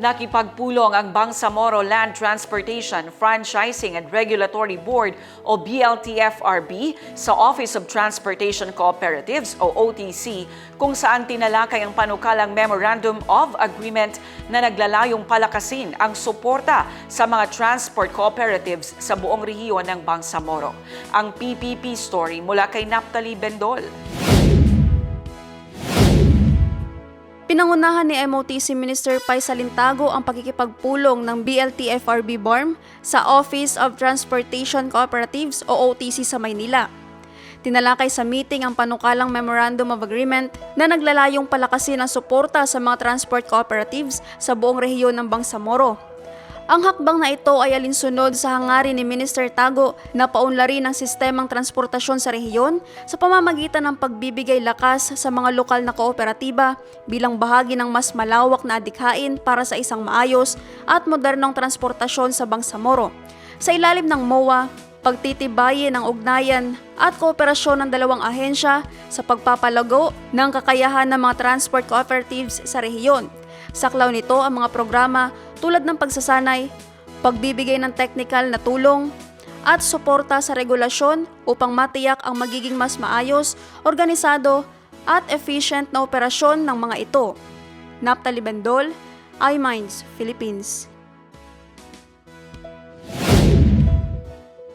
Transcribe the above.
Nakipagpulong ang Bangsamoro Land Transportation Franchising and Regulatory Board o BLTFRB sa Office of Transportation Cooperatives o OTC kung saan tinalakay ang panukalang Memorandum of Agreement na naglalayong palakasin ang suporta sa mga transport cooperatives sa buong rehiyon ng Bangsamoro. Ang PPP story mula kay Naptali Bendol. Pinangunahan ni MOTC Minister Pai Salintago ang pagkikipagpulong ng BLTFRB BORM sa Office of Transportation Cooperatives o OTC sa Maynila. Tinalakay sa meeting ang panukalang Memorandum of Agreement na naglalayong palakasin ang suporta sa mga transport cooperatives sa buong rehiyon ng Bangsamoro. Ang hakbang na ito ay alinsunod sa hangarin ni Minister Tago na paunlarin ang sistemang transportasyon sa rehiyon sa pamamagitan ng pagbibigay lakas sa mga lokal na kooperatiba bilang bahagi ng mas malawak na adikhain para sa isang maayos at modernong transportasyon sa Bangsamoro. Sa ilalim ng MOA, pagtitibayin ang ugnayan at kooperasyon ng dalawang ahensya sa pagpapalago ng kakayahan ng mga transport cooperatives sa rehiyon. Saklaw nito ang mga programa tulad ng pagsasanay, pagbibigay ng technical na tulong, at suporta sa regulasyon upang matiyak ang magiging mas maayos, organisado, at efficient na operasyon ng mga ito. Naptali Bendol, iMinds, Philippines.